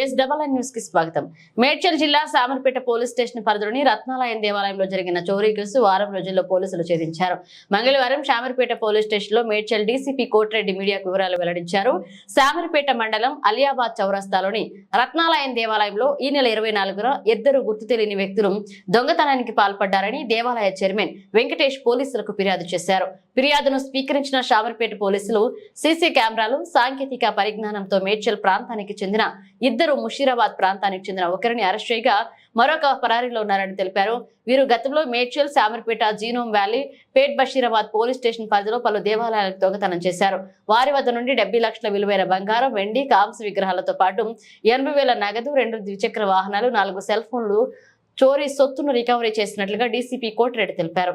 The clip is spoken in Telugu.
దేవాలయం న్యూస్కి స్వాగతం. మేడ్చల్ జిల్లా సామర్పేట పోలీస్ స్టేషన్ పరిధిలోని రత్నాలయం దేవాలయంలో జరిగిన చోరీ కేసు వారం రోజుల్లో పోలీసులు ఛేదించారు. మంగళవారం శామర్పేట పోలీస్ స్టేషన్లో మేడ్చల్ డీసీపీ కోటిరెడ్డి మీడియాకు వివరాలు వెల్లడించారు. శామర్పేట మండలం అలియాబాద్ చౌరస్తాలోని రత్నాలయం దేవాలయంలో ఈ నెల ఇరవై నాలుగున ఇద్దరు గుర్తు తెలియని వ్యక్తులు దొంగతనానికి పాల్పడ్డారని దేవాలయ చైర్మన్ వెంకటేష్ పోలీసులకు ఫిర్యాదు చేశారు. ఫిర్యాదును స్వీకరించిన శామర్పేట పోలీసులు సీసీ కెమెరాలు సాంకేతిక పరిజ్ఞానంతో మేడ్చల్ ప్రాంతానికి చెందిన ఇద్దరు ముషీరాబాద్ ప్రాంతానికి చెందిన ఒకరిని అరెస్ట్ చేయగా మరొక పరారీలో ఉన్నారని తెలిపారు. వీరు గతంలో Medchal Shamirpet genome valley Pet Basheerabad police station పరిధిలో పలు దేవాలయాలకు దొంగతనం చేశారు. వారి వద్ద నుండి డెబ్బై లక్షల విలువైన బంగారం వెండి కాంస్య విగ్రహాలతో పాటు ఎనభై వేల నగదు రెండు ద్విచక్ర వాహనాలు నాలుగు సెల్ ఫోన్లు చోరీ సొత్తును రికవరీ చేసినట్లుగా డీసీపీ కోటిరెడ్డి తెలిపారు.